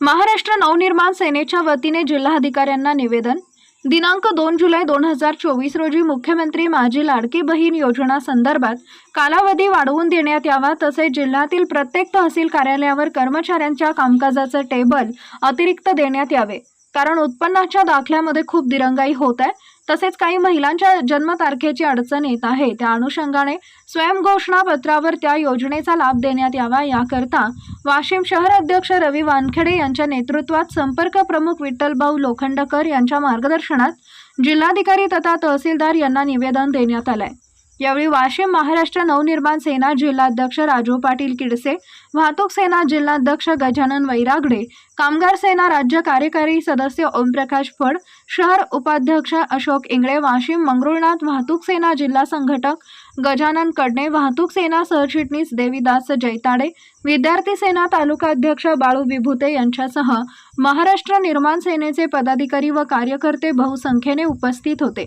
महाराष्ट्र नवनिर्माण सेनेच्या वतीने जिल्हाधिकाऱ्यांना निवेदन. दिनांक दोन जुलै दोन हजार चोवीस रोजी मुख्यमंत्री माझी लाडकी बहीण योजना संदर्भात कालावधी वाढवून देण्यात यावा तसेच जिल्ह्यातील प्रत्येक तहसील कार्यालयावर कर्मचाऱ्यांच्या कामकाजाचं टेबल अतिरिक्त देण्यात यावे. कारण उत्पन्नाच्या दाखल्यामध्ये खूप दिरंगाई होत आहे. तसेच काही महिलांच्या जन्मतारखेची अडचण येत आहे. त्या अनुषंगाने स्वयंघोषणा पत्रावर त्या योजनेचा लाभ देण्यात यावा याकरता वाशिम शहर अध्यक्ष रवी वानखेडे यांच्या नेतृत्वात संपर्क प्रमुख विठ्ठलभाऊ लोखंडकर यांच्या मार्गदर्शनात जिल्हाधिकारी तथा तहसीलदार यांना निवेदन देण्यात आलं आहे यावेळी वाशिम महाराष्ट्र नवनिर्माण सेना जिल्हाध्यक्ष राजू पाटील किडसे वाहतूक सेना जिल्हाध्यक्ष गजानन वैरागडे कामगार सेना राज्य कार्यकारी सदस्य ओमप्रकाश फड शहर उपाध्यक्ष अशोक इंगळे वाशिम मंगरुळनाथ वाहतूक सेना जिल्हा संघटक गजानन कडणे वाहतूक सेना सरचिटणीस देवीदास जैताडे विद्यार्थी सेना तालुका अध्यक्ष बाळू विभूते यांच्यासह महाराष्ट्र निर्माण सेनेचे पदाधिकारी व कार्यकर्ते बहुसंख्येने उपस्थित होते.